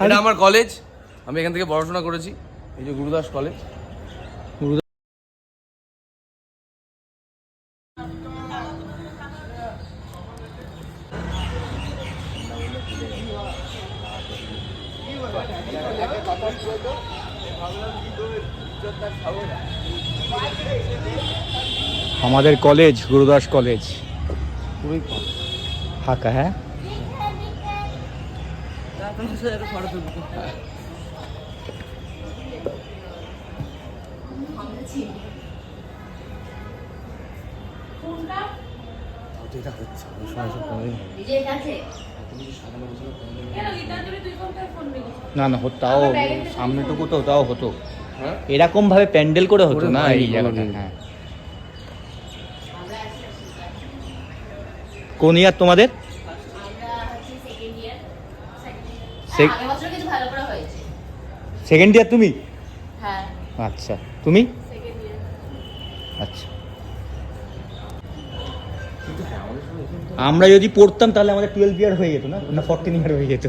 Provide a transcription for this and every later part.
এটা আমার কলেজ আমি এখান থেকে পড়াশোনা করেছি। এই যে গুরুদাস কলেজ আমাদের কলেজ গুরুদাস কলেজ ফাঁকা হ্যাঁ? হচ্ছে ওই সময় সব না না তাও সামনেটুকু তো তাও হতো। হ্যাঁ? এরকম ভাবে প্যান্ডেল করে হতো না এই জায়গাটা হ্যাঁ। কোন ইয়ার তোমাদের? সেকেন্ড ইয়ার তুমি? হ্যাঁ। আচ্ছা তুমি? আচ্ছা। হ্যাঁ আমরা যদি পড়তাম তাহলে আমাদের টুয়েলভ ইয়ার হয়ে যেত না? না ফোরটিন ইয়ার হয়ে যেত।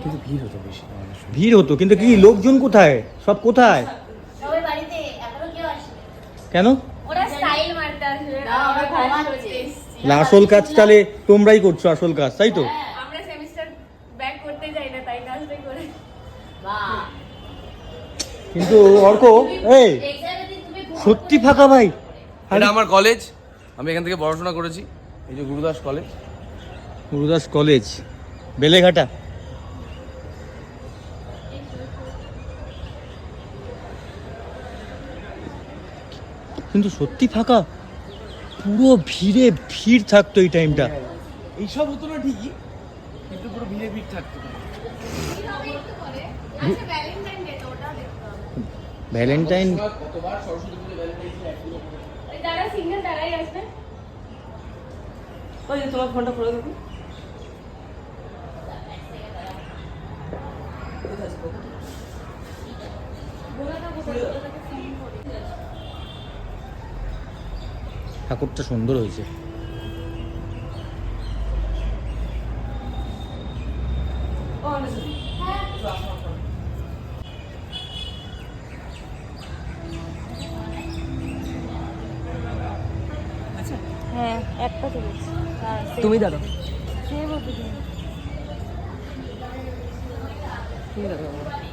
কিন্তু ভিড় হতো বেশি ভিড় হতো কিন্তু কি লোকজন কোথায়? সব কোথায়? সবাই বাড়িতে এখনও কেউ আসে কেন? ওরা স্টাইল মারতে আসবে না, আমরা ঘুমাচ্ছে। না, আসল কাজ তাহলে তোমরাই করছ আসল কাজ তাই তো? আমরা সেমিস্টার ব্যাক করতে যাই না তাই নাচতে করে। বাহ কিন্তু অর্ক এই সত্যি ফাঁকা ভাই। এটা আমার কলেজ আমি এখান থেকে পড়াশোনা করেছি এই যে গুরুদাস কলেজ গুরুদাস কলেজ বেলেঘাটা। কিন্তু সত্যি ফাঁকা। পুরো ভিড়ে ভিড় থাকতো এই টাইমটা এইসব হতো না ঠিকই কিন্তু পুরো ভিড়ে ভিড় থাকতো। আচ্ছা ভ্যালেন্টাইন ডে তো ওটাও দেখতে হবে ভ্যালেন্টাইন কতবার সরস্বতী পুজো ভ্যালেন্টাইন ওই যারা সিঙ্গেল তারাই আসবে ওই যে তোমার ফোনটা খুলে দেবো ঠাকুরটা সুন্দর হয়েছে। হ্যাঁ একটা তুমি বলতে তুমি। দাঁড়ো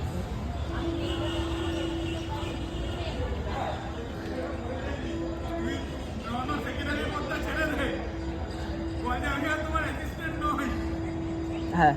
হ্যাঁ